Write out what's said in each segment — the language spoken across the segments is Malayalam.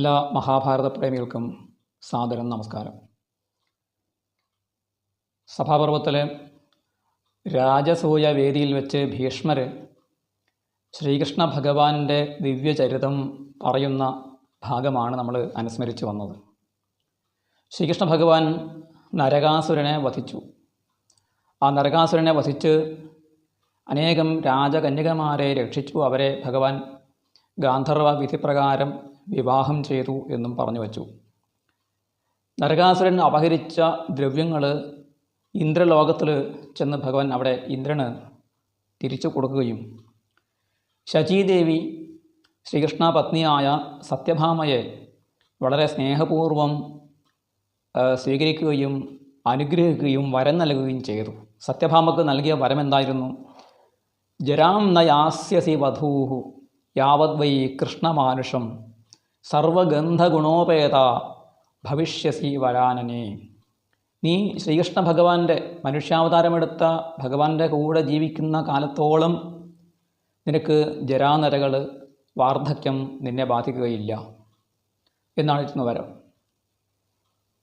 എല്ലാ മഹാഭാരത പ്രേമികൾക്കും സാദരം നമസ്കാരം. സഭാപർവത്തിലെ രാജസൂയ വേദിയിൽ വെച്ച് ഭീഷ്മർ ശ്രീകൃഷ്ണ ഭഗവാന്റെ ദിവ്യചരിതം പറയുന്ന ഭാഗമാണ് നമ്മൾ അനുസ്മരിച്ചു വന്നത്. ശ്രീകൃഷ്ണ ഭഗവാൻ നരകാസുരനെ വധിച്ചു. ആ നരകാസുരനെ വധിച്ച് അനേകം രാജകന്യകമാരെ രക്ഷിച്ചു. അവരെ ഭഗവാൻ ഗാന്ധർവ വിധിപ്രകാരം വിവാഹം ചെയ്തു എന്നും പറഞ്ഞു വച്ചു. നരകാസുരൻ അപഹരിച്ച ദ്രവ്യങ്ങൾ ഇന്ദ്രലോകത്തിൽ ചെന്ന് ഭഗവാൻ അവിടെ ഇന്ദ്രന് തിരിച്ചു കൊടുക്കുകയും ശചീദേവി ശ്രീകൃഷ്ണ പത്നിയായ സത്യഭാമയെ വളരെ സ്നേഹപൂർവം സ്വീകരിക്കുകയും അനുഗ്രഹിക്കുകയും വരം നൽകുകയും ചെയ്തു. സത്യഭാമക്ക് നൽകിയ വരം എന്തായിരുന്നു ജരാം നയാസ്യസി യാസ്യസി വധൂഹു യാവത് വൈ കൃഷ്ണമാനുഷം സർവഗന്ധഗുണോപേത ഭവിഷ്യസി വരാനനെ. നീ ശ്രീകൃഷ്ണ ഭഗവാന്റെ മനുഷ്യാവതാരമെടുത്ത ഭഗവാന്റെ കൂടെ ജീവിക്കുന്ന കാലത്തോളം നിനക്ക് ജരാനരകൾ വാർദ്ധക്യം നിന്നെ ബാധിക്കുകയില്ല. എന്നാണ് ഇന്ന് വരം.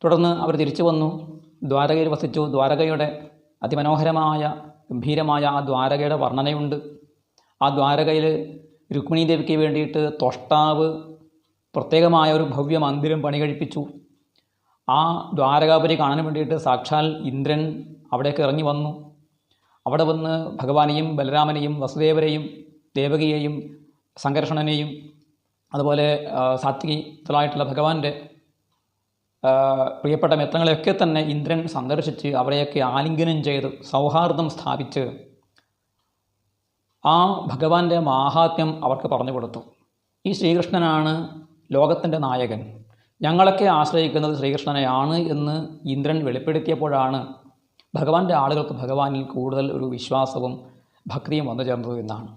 തുടർന്ന് അവർ തിരിച്ചു വന്നു. ദ്വാരകയിൽ വസിച്ചു. ദ്വാരകയുടെ അതിമനോഹരമായ ഗംഭീരമായ ആ ദ്വാരകയുടെ വർണനയുണ്ട്. ആ ദ്വാരകയിൽ രുക്മിണി ദേവിക്ക് വേണ്ടിയിട്ട് തൊഷ്ടാവ് പ്രത്യേകമായ ഒരു ഭവ്യ മന്ദിരം പണി കഴിപ്പിച്ചു ആ ദ്വാരകാപുരി കാണാൻ വേണ്ടിയിട്ട് സാക്ഷാൽ ഇന്ദ്രൻ അവിടേക്ക് ഇറങ്ങി വന്നു. അവിടെ വന്ന് ഭഗവാനെയും ബലരാമനെയും വസുദേവരെയും ദേവകിയെയും സംഘർഷണനെയും അതുപോലെ സാത്വികി മുതലായിട്ടുള്ള ഭഗവാന്റെ പ്രിയപ്പെട്ട മിത്രങ്ങളെയൊക്കെ തന്നെ ഇന്ദ്രൻ സന്ദർശിച്ച് അവരെയൊക്കെ ആലിംഗനം ചെയ്ത് സൗഹാർദ്ദം സ്ഥാപിച്ച് ആ ഭഗവാന്റെ മാഹാത്മ്യം അവർക്ക് പറഞ്ഞു കൊടുത്തു. ഈ ശ്രീകൃഷ്ണനാണ് ലോകത്തിന്റെ നായകൻ. ഞങ്ങളൊക്കെ ആശ്രയിക്കുന്നത് ശ്രീകൃഷ്ണനെയാണ് എന്ന് ഇന്ദ്രൻ വെളിപ്പെടുത്തിയപ്പോഴാണ് ഭഗവാന്റെ ആളുകൾക്ക് ഭഗവാനിൽ കൂടുതൽ ഒരു വിശ്വാസവും ഭക്തിയും വന്നു ചേർന്നത് എന്നാണ്.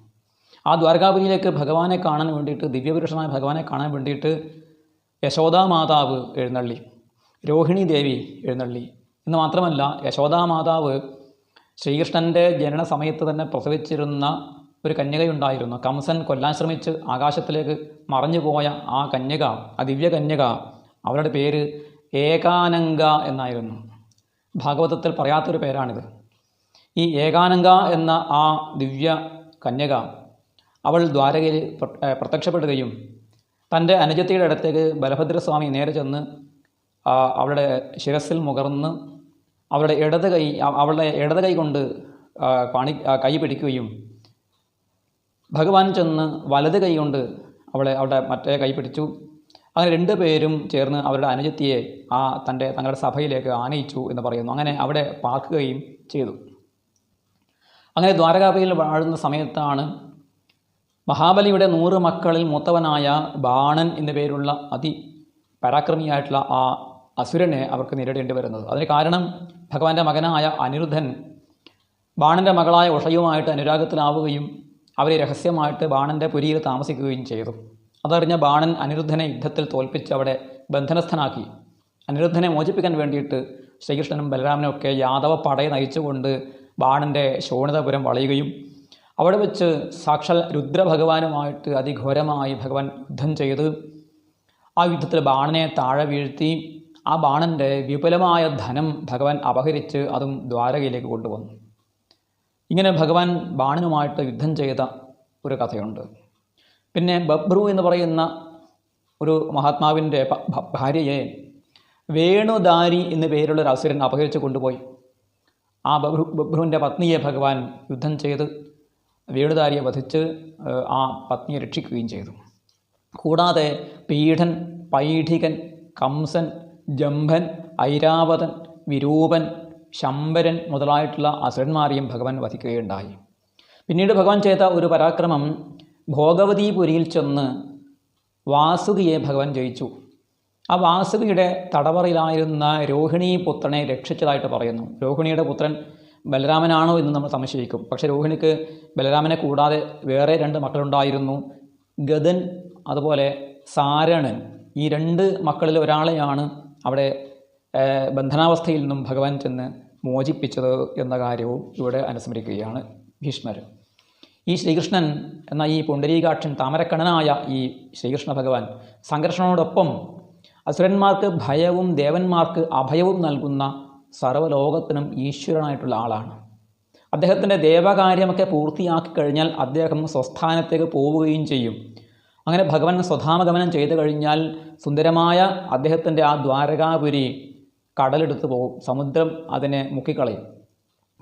ആ ദ്വാരകാപുരിയിലേക്ക് ഭഗവാനെ കാണാൻ വേണ്ടിയിട്ട് ദിവ്യപുരുഷനായ ഭഗവാനെ കാണാൻ വേണ്ടിയിട്ട് യശോദാമാതാവ് എഴുന്നള്ളി രോഹിണി ദേവി എഴുന്നള്ളി. എന്ന് മാത്രമല്ല യശോദാ മാതാവ് ശ്രീകൃഷ്ണന്റെ ജനന സമയത്ത് തന്നെ പ്രസവിച്ചിരുന്ന ഒരു കന്യകയുണ്ടായിരുന്നു. കംസൻ കൊല്ലാൻ ശ്രമിച്ച് ആകാശത്തിലേക്ക് മറഞ്ഞു പോയ ആ കന്യക ആ ദിവ്യ കന്യക അവരുടെ പേര് ഏകാനംഗ എന്നായിരുന്നു. ഭാഗവതത്തിൽ പറയാത്തൊരു പേരാണിത്. ഈ ഏകാനംഗ എന്ന ആ ദിവ്യ കന്യക അവൾ ദ്വാരകയിൽ പ്രത്യക്ഷപ്പെടുകയും തന്റെ അനുജത്തിയുടെ അടുത്തേക്ക് ബലഭദ്രസ്വാമി നേരെ ചെന്ന് അവളുടെ ശിരസിൽ മുകർന്ന് അവളുടെ ഇടത് കൈ അവളുടെ ഇടത് കൈ കൊണ്ട് പണി കൈ പിടിക്കുകയും ഭഗവാൻ ചെന്ന് വലത് കൈ കൊണ്ട് അവളെ അവളുടെ മറ്റേ കൈ പിടിച്ചു. അങ്ങനെ രണ്ടു പേരും ചേർന്ന് അവരുടെ അനുജത്തിയെ ആ തന്റെ തങ്ങളുടെ സഭയിലേക്ക് ആനയിച്ചു എന്ന് പറയുന്നു. അങ്ങനെ അവിടെ പാർക്കുകയും ചെയ്തു. അങ്ങനെ ദ്വാരകാപയിൽ വാഴുന്ന സമയത്താണ് മഹാബലിയുടെ നൂറ് മക്കളിൽ മൂത്തവനായ ബാണൻ എന്നു പേരുള്ള അതി പരാക്രമിയായിട്ടുള്ള ആ അസുരനെ അവർക്ക് നേരിടേണ്ടി വരുന്നത്. അതിന് കാരണം ഭഗവാന്റെ മകനായ അനിരുദ്ധൻ ബാണന്റെ മകളായ ഉഷയുമായിട്ട് അനുരാഗത്തിലാവുകയും അവരെ രഹസ്യമായിട്ട് ബാണന്റെ പുരിയിൽ താമസിക്കുകയും ചെയ്തു. അതറിഞ്ഞ ബാണൻ അനിരുദ്ധനെ യുദ്ധത്തിൽ തോൽപ്പിച്ച് അവിടെ ബന്ധനസ്ഥനാക്കി. അനിരുദ്ധനെ മോചിപ്പിക്കാൻ വേണ്ടിയിട്ട് ശ്രീകൃഷ്ണനും ബലരാമനും ഒക്കെ യാദവ പടയെ നയിച്ചുകൊണ്ട് ബാണന്റെ ശോണിതപുരം വളയുകയും അവിടെ വെച്ച് സാക്ഷാൽ രുദ്രഭഗവാനുമായിട്ട് അതിഘോരമായി ഭഗവാൻ യുദ്ധം ചെയ്ത് ആ യുദ്ധത്തിൽ ബാണനെ താഴെ വീഴ്ത്തി ആ ബാണന്റെ വിപുലമായ ധനം ഭഗവാൻ അപഹരിച്ച് അതും ദ്വാരകയിലേക്ക് കൊണ്ടുവന്നു. ഇങ്ങനെ ഭഗവാൻ ബാണനുമായിട്ട് യുദ്ധം ചെയ്ത ഒരു കഥയുണ്ട്. പിന്നെ ബബ്രു എന്ന് പറയുന്ന ഒരു മഹാത്മാവിന്റെ ഭാര്യയെ വേണുദാരി എന്ന് പേരുള്ള ഒരു അസുരൻ അപഹരിച്ച് കൊണ്ടുപോയി. ആ ബബ്രു ബബ്രുവിന്റെ പത്നിയെ ഭഗവാൻ യുദ്ധം ചെയ്ത് വേണുദാരിയെ വധിച്ച് ആ പത്നിയെ രക്ഷിക്കുകയും ചെയ്തു. കൂടാതെ പീഠൻ പൈഠികൻ കംസൻ ജംഭൻ ഐരാവതൻ വിരൂപൻ ശമ്പരൻ മുതലായിട്ടുള്ള അസുരന്മാരെയും ഭഗവാൻ വധിക്കുകയുണ്ടായി. പിന്നീട് ഭഗവാൻ ചെയ്ത ഒരു പരാക്രമം ഭോഗവതീപുരിയിൽ ചെന്ന് വാസുകിയെ ഭഗവാൻ ജയിച്ചു. ആ വാസുകിയുടെ തടവറയിലായിരുന്ന രോഹിണി പുത്രനെ രക്ഷിച്ചതായിട്ട് പറയുന്നു. രോഹിണിയുടെ പുത്രൻ ബലരാമനാണോ എന്ന് നമ്മൾ സംശയിക്കും. പക്ഷേ രോഹിണിക്ക് ബലരാമനെ കൂടാതെ വേറെ രണ്ട് മക്കളുണ്ടായിരുന്നു. ഗതൻ അതുപോലെ സാരണൻ ഈ രണ്ട് മക്കളിൽ ഒരാളെയാണ് അവിടെ ബന്ധനാവസ്ഥയിൽ നിന്നും ഭഗവാൻ ചെന്ന് മോചിപ്പിച്ചത് എന്ന കാര്യവും ഇവിടെ അനുസ്മരിക്കുകയാണ് ഭീഷ്മർ ഈ ശ്രീകൃഷ്ണൻ എന്ന ഈ പുണ്ടരീകാക്ഷൻ താമരക്കണ്ണനായ ഈ ശ്രീകൃഷ്ണ ഭഗവാൻ സംഘർഷണോടൊപ്പം അസുരന്മാർക്ക് ഭയവും ദേവന്മാർക്ക് അഭയവും നൽകുന്ന സർവലോകത്തിനും ഈശ്വരനായിട്ടുള്ള ആളാണ്. അദ്ദേഹത്തിന്റെ ദേവകാര്യമൊക്കെ പൂർത്തിയാക്കി കഴിഞ്ഞാൽ അദ്ദേഹം സ്വസ്ഥാനത്തേക്ക് പോവുകയും ചെയ്യും. അങ്ങനെ ഭഗവാൻ സ്വധാമഗമനം ചെയ്തു കഴിഞ്ഞാൽ സുന്ദരമായ അദ്ദേഹത്തിന്റെ ആ ദ്വാരകാപുരി കടലെടുത്ത് പോകും. സമുദ്രം അതിനെ മുക്കിക്കളയും.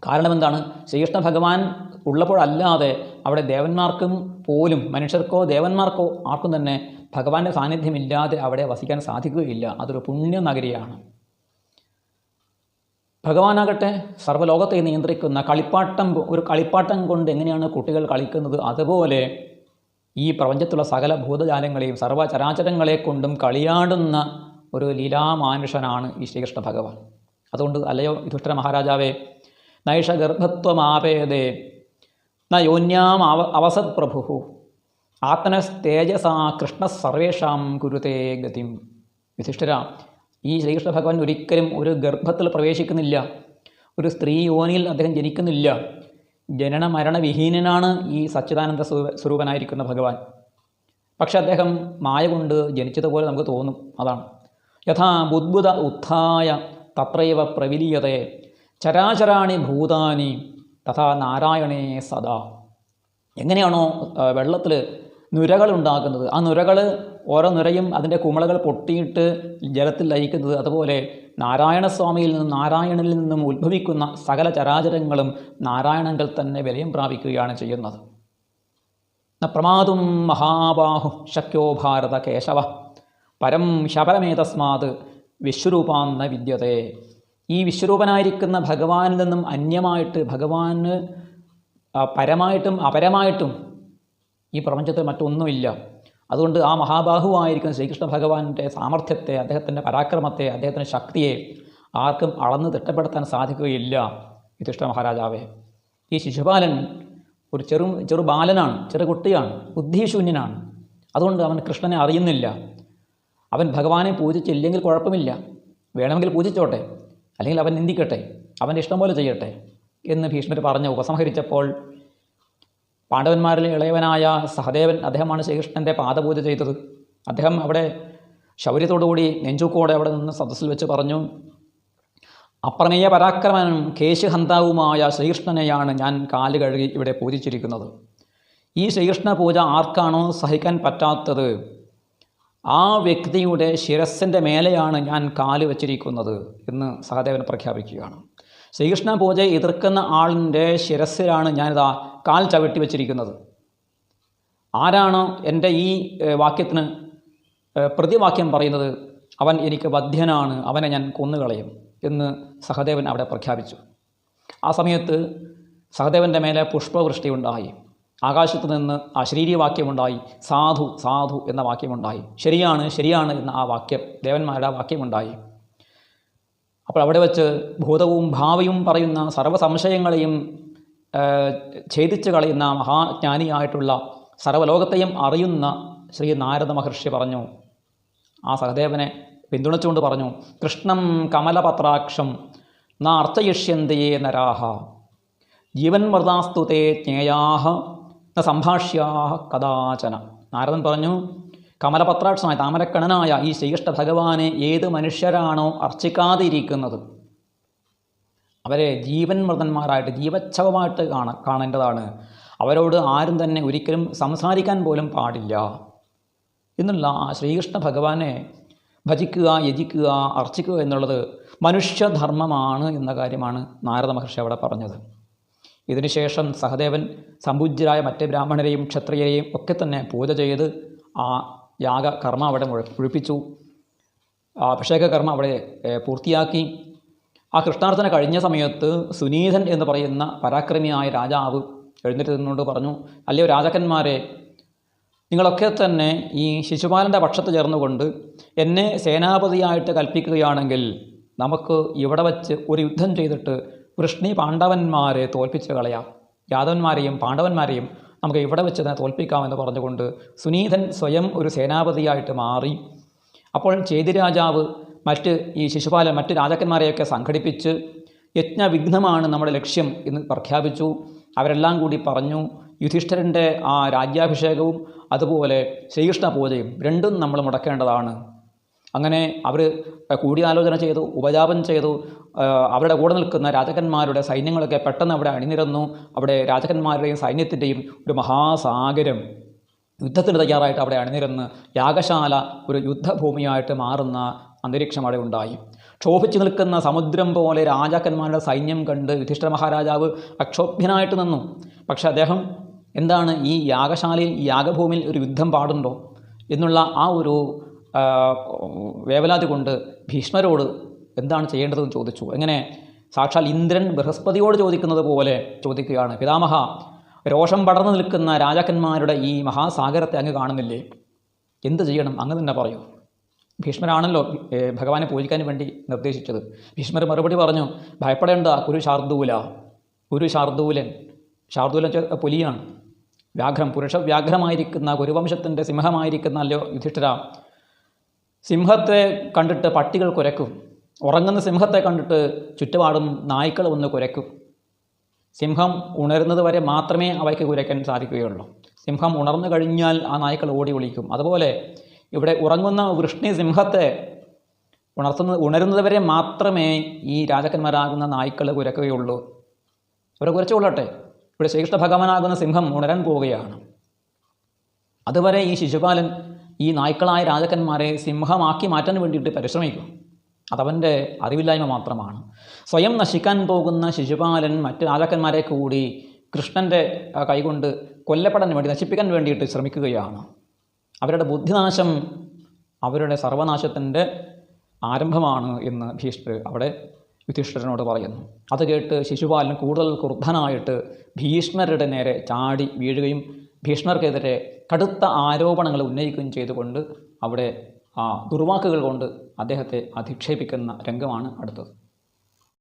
കാരണം എന്താണ്? ശ്രീകൃഷ്ണ ഭഗവാൻ ഉള്ളപ്പോഴല്ലാതെ അവിടെ ദേവന്മാർക്കും പോലും മനുഷ്യർക്കോ ദേവന്മാർക്കോ ആർക്കും തന്നെ ഭഗവാന്റെ സാന്നിധ്യമില്ലാതെ അവിടെ വസിക്കാൻ സാധിക്കുകയില്ല. അതൊരു പുണ്യനഗരിയാണ്. ഭഗവാനാകട്ടെ സർവലോകത്തെ നിയന്ത്രിക്കുന്ന കളിപ്പാട്ടം ഒരു കളിപ്പാട്ടം കൊണ്ട് എങ്ങനെയാണ് കുട്ടികൾ കളിക്കുന്നത്? അതുപോലെ ഈ പ്രപഞ്ചത്തുള്ള സകല ഭൂതജാലങ്ങളെയും സർവചരാചരങ്ങളെ കൊണ്ടും കളിയാടുന്ന ഒരു ലീലാമാനുഷനാണ് ഈ ശ്രീകൃഷ്ണ ഭഗവാൻ. അതുകൊണ്ട് അല്ലയോ യുധിഷ്ഠിര മഹാരാജാവേ നൈഷ ഗർഭത്വമാപേതേ ന യോന്യാം അവ അവസത് പ്രഭു ആത്മനസ്തേജസാ കൃഷ്ണ സർവേഷാം കുരുതേ ഗതിം. യുധിഷ്ഠിര ഈ ശ്രീകൃഷ്ണ ഭഗവാൻ ഒരിക്കലും ഒരു ഗർഭത്തിൽ പ്രവേശിക്കുന്നില്ല. ഒരു സ്ത്രീ യോനിയിൽ അദ്ദേഹം ജനിക്കുന്നില്ല. ജനന മരണവിഹീനനാണ് ഈ സച്ചിദാനന്ദ സ്വരൂപനായിരിക്കുന്ന ഭഗവാൻ. പക്ഷെ അദ്ദേഹം മായ കൊണ്ട് ജനിച്ചതുപോലെ നമുക്ക് തോന്നും. അതാണ്. യഥാ ബുദ്ബുദ ഉത്ഥായ തത്രൈവ പ്രവിലീയതേ. ചരാചരാണി ഭൂതാനി തഥാ നാരായണേ സദാ. എങ്ങനെയാണോ വെള്ളത്തിൽ നുരകൾ ഉണ്ടാക്കുന്നത് ആ നുരകൾ ഓരോ നുരയും അതിന്റെ കുമളകൾ പൊട്ടിയിട്ട് ജലത്തിൽ ലയിക്കുന്നത് അതുപോലെ നാരായണസ്വാമിയിൽ നിന്നും നാരായണനിൽ നിന്നും ഉത്ഭവിക്കുന്ന സകല ചരാചരങ്ങളും നാരായണങ്ങൾ തന്നെ വിലയം പ്രാപിക്കുകയാണ് ചെയ്യുന്നത്. പ്രമാതും മഹാബാഹു ശക്യോ ഭാരത കേശവ. പരം ശബരമേതസ്മാത് വിശ്വരൂപാന്ന വിദ്യതേ. ഈ വിശ്വരൂപനായിരിക്കുന്ന ഭഗവാനിൽ നിന്നും അന്യമായിട്ട് ഭഗവാന് പരമായിട്ടും അപരമായിട്ടും ഈ പ്രപഞ്ചത്തിൽ മറ്റൊന്നുമില്ല. അതുകൊണ്ട് ആ മഹാബാഹുവായിരിക്കുന്ന ശ്രീകൃഷ്ണ ഭഗവാന്റെ സാമർഥ്യത്തെ അദ്ദേഹത്തിന്റെ പരാക്രമത്തെ അദ്ദേഹത്തിന്റെ ശക്തിയെ ആർക്കും അളന്ന് തിട്ടപ്പെടുത്താൻ സാധിക്കുകയില്ല. യുധിഷ്ഠ മഹാരാജാവേ. ഈ ശിശുപാലൻ ഒരു ചെറു ചെറു ബാലനാണ് ചെറു കുട്ടിയാണ് ബുദ്ധിശൂന്യനാണ്. അതുകൊണ്ട് അവൻ കൃഷ്ണനെ അറിയുന്നില്ല. അവൻ ഭഗവാനെ പൂജിച്ചില്ലെങ്കിൽ കുഴപ്പമില്ല. വേണമെങ്കിൽ പൂജിച്ചോട്ടെ. അല്ലെങ്കിൽ അവൻ നിന്ദിക്കട്ടെ. അവന്റെ ഇഷ്ടം പോലെ ചെയ്യട്ടെ എന്ന് ഭീഷ്മർ പറഞ്ഞ് ഉപസംഹരിച്ചപ്പോൾ പാണ്ഡവന്മാരിൽ ഇളയവനായ സഹദേവൻ അദ്ദേഹമാണ് ശ്രീകൃഷ്ണന്റെ പാദപൂജ ചെയ്തത്. അദ്ദേഹം അവിടെ ശൗര്യത്തോടുകൂടി നെഞ്ചൂക്കോടെ അവിടെ നിന്ന് സദസ്സിൽ വെച്ച് പറഞ്ഞു അപ്രമേയ പരാക്രമനും കേശുഹന്താവുമായ ശ്രീകൃഷ്ണനെയാണ് ഞാൻ കാൽ കഴുകി ഇവിടെ പൂജിച്ചിരിക്കുന്നത്. ഈ ശ്രീകൃഷ്ണ പൂജ ആർക്കാണോ സഹിക്കാൻ പറ്റാത്തത്? ആ വ്യക്തിയുടെ ശിരസിന്റെ മേലെയാണ് ഞാൻ കാൽ വച്ചിരിക്കുന്നത് എന്ന് സഹദേവൻ പ്രഖ്യാപിക്കുകയാണ്. ശ്രീകൃഷ്ണ പൂജയെ എതിർക്കുന്ന ആളിന്റെ ശിരസ്സിലാണ് ഞാനിതാ കാൽ ചവിട്ടി വച്ചിരിക്കുന്നത്. ആരാണ് എന്റെ ഈ വാക്യത്തിന് പ്രതിവാക്യം പറയുന്നത്? അവൻ എനിക്ക് വധ്യനാണ് അവനെ ഞാൻ കൊന്നുകളയും എന്ന് സഹദേവൻ അവിടെ പ്രഖ്യാപിച്ചു. ആ സമയത്ത് സഹദേവന്റെ മേലെ പുഷ്പവൃഷ്ടി ഉണ്ടായി. ആകാശത്ത് നിന്ന് ആ ശരീരവാക്യമുണ്ടായി സാധു സാധു എന്ന വാക്യമുണ്ടായി. ശരിയാണ് ശരിയാണ് എന്ന ആ വാക്യം ദേവന്മാരുടെ വാക്യമുണ്ടായി. അപ്പോൾ അവിടെ വച്ച് ഭൂതവും ഭാവിയും പറയുന്ന സർവ സംശയങ്ങളെയും ഛേദിച്ച് കളയുന്ന മഹാജ്ഞാനിയായിട്ടുള്ള സർവലോകത്തെയും അറിയുന്ന ശ്രീ നാരദ മഹർഷി പറഞ്ഞു. ആ സഹദേവനെ പിന്തുണച്ചുകൊണ്ട് പറഞ്ഞു കൃഷ്ണം കമലപത്രാക്ഷം നാർച്ചയിഷ്യന്തേ നരാഹ. ജീവൻ മൃതാസ്തുതേ ജ്ഞേയാഹ. സംഭാഷ്യാഹ കഥാചന. നാരദൻ പറഞ്ഞു കമലപത്രാക്ഷമായ താമരക്കണനായ ഈ ശ്രീകൃഷ്ണ ഭഗവാനെ ഏത് മനുഷ്യരാണോ അർച്ചിക്കാതിരിക്കുന്നത്? അവരെ ജീവൻ മൃതന്മാരായിട്ട് ജീവച്ഛവമായിട്ട് കാണ കാണേണ്ടതാണ്. അവരോട് ആരും തന്നെ ഒരിക്കലും സംസാരിക്കാൻ പോലും പാടില്ല. എന്നുള്ള ആ ശ്രീകൃഷ്ണ ഭഗവാനെ ഭജിക്കുക യജിക്കുക അർച്ചിക്കുക എന്നുള്ളത് മനുഷ്യധർമ്മമാണ് എന്ന കാര്യമാണ് നാരദ മഹർഷി അവിടെ പറഞ്ഞത്. ഇതിനുശേഷം സഹദേവൻ സമ്പൂജ്യരായ മറ്റ് ബ്രാഹ്മണരെയും ക്ഷത്രിയരെയും ഒക്കെ തന്നെ പൂജ ചെയ്ത് ആ യാഗ കർമ്മ അവിടെ മുഴ- മുഴിപ്പിച്ചു. അഭിഷേക കർമ്മ അവിടെ പൂർത്തിയാക്കി. ആ കൃഷ്ണാർത്ഥന കഴിഞ്ഞ സമയത്ത് സുനീതൻ എന്ന് പറയുന്ന പരാക്രമിയായ രാജാവ് എഴുന്നേറ്റ് നിന്നുകൊണ്ട് പറഞ്ഞു അല്ലയോ രാജാക്കന്മാരെ നിങ്ങളൊക്കെ തന്നെ ഈ ശിശുപാലന്റെ പക്ഷത്ത് ചേർന്നുകൊണ്ട് എന്നെ സേനാപതിയായിട്ട് കൽപ്പിക്കുകയാണെങ്കിൽ നമുക്ക് ഇവിടെ വച്ച് ഒരു യുദ്ധം ചെയ്തിട്ട് വൃഷ്ണി പാണ്ഡവന്മാരെ തോൽപ്പിച്ച് കളയാം. യാദവന്മാരെയും പാണ്ഡവന്മാരെയും നമുക്ക് ഇവിടെ വെച്ച് തന്നെ തോൽപ്പിക്കാമെന്ന് പറഞ്ഞുകൊണ്ട് സുനീതൻ സ്വയം ഒരു സേനാപതിയായിട്ട് മാറി. അപ്പോൾ ചേതിരാജാവ് മറ്റ് ഈ ശിശുപാലൻ മറ്റ് രാജാക്കന്മാരെയൊക്കെ സംഘടിപ്പിച്ച് യജ്ഞവിഘ്നമാണ് നമ്മുടെ ലക്ഷ്യം എന്ന് പ്രഖ്യാപിച്ചു. അവരെല്ലാം കൂടി പറഞ്ഞു യുധിഷ്ഠിരന്റെ ആ രാജ്യാഭിഷേകവും അതുപോലെ ശ്രീകൃഷ്ണ പൂജയും രണ്ടും നമ്മൾ മുടക്കേണ്ടതാണ്. അങ്ങനെ അവർ കൂടിയാലോചന ചെയ്തു ഉപജാപം ചെയ്തു. അവരുടെ കൂടെ നിൽക്കുന്ന രാജകന്മാരുടെ സൈന്യങ്ങളൊക്കെ പെട്ടെന്ന് അവിടെ അണിനിരന്നു. അവിടെ രാജകന്മാരുടെയും സൈന്യത്തിന്റെയും ഒരു മഹാസാഗരം യുദ്ധത്തിന് തയ്യാറായിട്ട് അവിടെ അണിനിരന്ന് യാഗശാല ഒരു യുദ്ധഭൂമിയായിട്ട് മാറുന്ന അന്തരീക്ഷം അവിടെ ഉണ്ടായി. ക്ഷോഭിച്ചു നിൽക്കുന്ന സമുദ്രം പോലെ രാജാക്കന്മാരുടെ സൈന്യം കണ്ട് യുധിഷ്ഠിര മഹാരാജാവ് അക്ഷോഭ്യനായിട്ട് നിന്നു. പക്ഷേ അദ്ദേഹം എന്താണ് ഈ യാഗശാലയിൽ യാഗഭൂമിയിൽ ഒരു യുദ്ധം പാടുണ്ടോ എന്നുള്ള ആ ഒരു വേവലാതി കൊണ്ട് ഭീഷ്മരോട് എന്താണ് ചെയ്യേണ്ടതെന്ന് ചോദിച്ചു. എങ്ങനെ? സാക്ഷാൽ ഇന്ദ്രൻ ബൃഹസ്പതിയോട് ചോദിക്കുന്നത് പോലെ ചോദിക്കുകയാണ്. പിതാമഹ രോഷം പടർന്നു നിൽക്കുന്ന രാജാക്കന്മാരുടെ ഈ മഹാസാഗരത്തെ അങ്ങ് കാണുന്നില്ലേ? എന്ത് ചെയ്യണം? അങ്ങ് തന്നെ പറയൂ. ഭീഷ്മരാണല്ലോ ഭഗവാനെ പൂജിക്കാൻ വേണ്ടി നിർദ്ദേശിച്ചത്. ഭീഷ്മർ മറുപടി പറഞ്ഞു ഭയപ്പെടേണ്ട കുരു ശാർദൂല കുരു ശാർദൂലൻ. ശാർദൂലൻ പുലിയാണ്. വ്യാഘ്രം പുരുഷ വ്യാഘ്രമായിരിക്കുന്ന കുരുവംശത്തിന്റെ സിംഹമായിരിക്കുന്ന അല്ലയോ യുധിഷ്ഠിര സിംഹത്തെ കണ്ടിട്ട് പട്ടികൾ കുരക്കും ഉറങ്ങുന്ന സിംഹത്തെ കണ്ടിട്ട് ചുറ്റുപാടും നായ്ക്കൾ ഒന്ന് കുരക്കും സിംഹം ഉണരുന്നത് വരെ മാത്രമേ അവയ്ക്ക് കുരയ്ക്കാൻ സാധിക്കുകയുള്ളൂ. സിംഹം ഉണർന്നു കഴിഞ്ഞാൽ ആ നായ്ക്കൾ ഓടി ഒളിക്കും. അതുപോലെ ഇവിടെ ഉറങ്ങുന്ന വൃഷ്ണി സിംഹത്തെ ഉണർത്തുന്നത് ഉണരുന്നത് വരെ മാത്രമേ ഈ രാജാക്കന്മാരാകുന്ന നായ്ക്കൾ കുരക്കുകയുള്ളൂ അവരെ കുരച്ചുകൊള്ളട്ടെ ഇവിടെ ശ്രീകൃഷ്ണ ഭഗവാനാകുന്ന സിംഹം ഉണരാൻ പോവുകയാണ്. അതുവരെ ഈ ശിശുപാലൻ ഈ നായ്ക്കളായ രാജാക്കന്മാരെ സിംഹമാക്കി മാറ്റാൻ വേണ്ടിയിട്ട് പരിശ്രമിക്കും. അതവന്റെ അറിവില്ലായ്മ മാത്രമാണ്. സ്വയം നശിക്കാൻ പോകുന്ന ശിശുപാലൻ മറ്റ് രാജാക്കന്മാരെ കൂടി കൃഷ്ണന്റെ കൈകൊണ്ട് കൊല്ലപ്പെടാൻ വേണ്ടി നശിപ്പിക്കാൻ വേണ്ടിയിട്ട് ശ്രമിക്കുകയാണ്. അവരുടെ ബുദ്ധിനാശം അവരുടെ സർവനാശത്തിന്റെ ആരംഭമാണ് എന്ന് ഭീഷ്മർ അവിടെ യുധിഷ്ഠിരനോട് പറയുന്നു. അത് കേട്ട് ശിശുപാലൻ കൂടുതൽ ക്രുദ്ധനായിട്ട് ഭീഷ്മരുടെ നേരെ ചാടി വീഴുകയും ഭീഷ്മർക്കെതിരെ കടുത്ത ആരോപണങ്ങൾ ഉന്നയിക്കുകയും ചെയ്തുകൊണ്ട് അവിടെ ആ ദുർവാക്കുകൾ കൊണ്ട് അദ്ദേഹത്തെ അധിക്ഷേപിക്കുന്ന രംഗമാണ് അടുത്തത്.